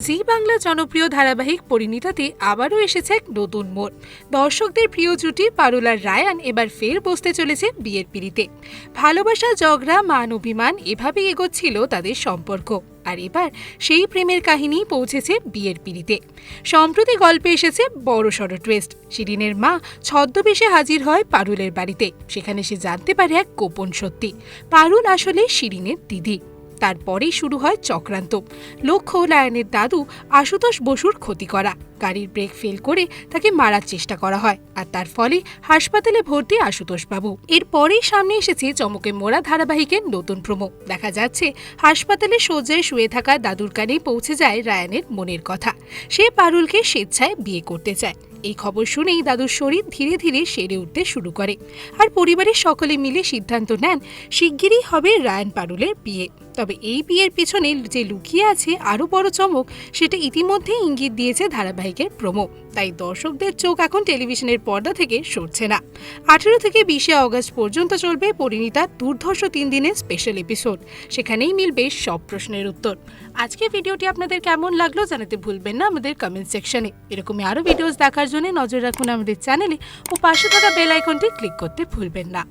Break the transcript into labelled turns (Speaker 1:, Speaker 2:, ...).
Speaker 1: জি বাংলা জনপ্রিয় ধারাবাহিক পরিণীতাতে আবারও এসেছে এক নতুন মোড়। দর্শকদের প্রিয় জুটি পারুলার রায়ান এবার ফের বসতে চলেছে বিয়ের পিড়িতে। ভালোবাসা, ঝগড়া, মান অভিমান এভাবেই এগোচ্ছিল তাদের সম্পর্ক। আর এবার সেই প্রেমের কাহিনী পৌঁছেছে বিয়ের পিড়িতে। সম্প্রতি গল্পে এসেছে বড়সড় টুইস্ট শিরিনের মা ছদ্মবেশে হাজির হয় পারুলের বাড়িতে। সেখানে সে জানতে পারে এক গোপন সত্যি। পারুল আসলে শিরিনের দিদি। তারপরেই শুরু হয় চক্রান্ত। লক্ষ্য লায়নের দাদু আশুতোষ বসুর ক্ষতি করা। গাড়ির ব্রেক ফেল করে তাকে মারার চেষ্টা করা হয় আর তার ফলে হাসপাতালে ভর্তি আশুতোষ বাবু এরপরেই সামনে এসেছে চমকে মোড়া ধারাবাহিকের নতুন প্রমো দেখা যাচ্ছে হাসপাতালে শয্যায় শুয়ে থাকা দাদুর কানে পৌঁছে যায় রায়ানের মনের কথা। সে পারুলকে স্বেচ্ছায় বিয়ে করতে চায়। এই খবর শুনেই দাদুর শরীর ধীরে ধীরে সেরে উঠতে শুরু করে। আর পরিবারের সকলে মিলে সিদ্ধান্ত নেন, শিগগিরই হবে রায়ান পারুলের বিয়ে। তবে এই বিয়ের পিছনে যে লুকিয়ে আছে আরও বড় চমক, সেটা ইতিমধ্যেই ইঙ্গিত দিয়েছে ধারাবাহিকের প্রমো। তাই দর্শকদের চোখ এখন টেলিভিশনের পর্দা থেকে সরছে না। আঠেরো থেকে বিশে অগস্ট পর্যন্ত চলবে পরিণীতার দুর্ধর্ষ তিন দিনের স্পেশাল এপিসোড সেখানেই মিলবে সব প্রশ্নের উত্তর। আজকে ভিডিওটি আপনাদের কেমন লাগল জানাতে ভুলবেন না আমাদের কমেন্ট সেকশনে এরকমই আরও ভিডিওস দেখার দেওয়ার জন্য নজর রাখুন আমাদের চ্যানেলে ও পাশে থাকা বেল আইকনটি ক্লিক করতে ভুলবেন না।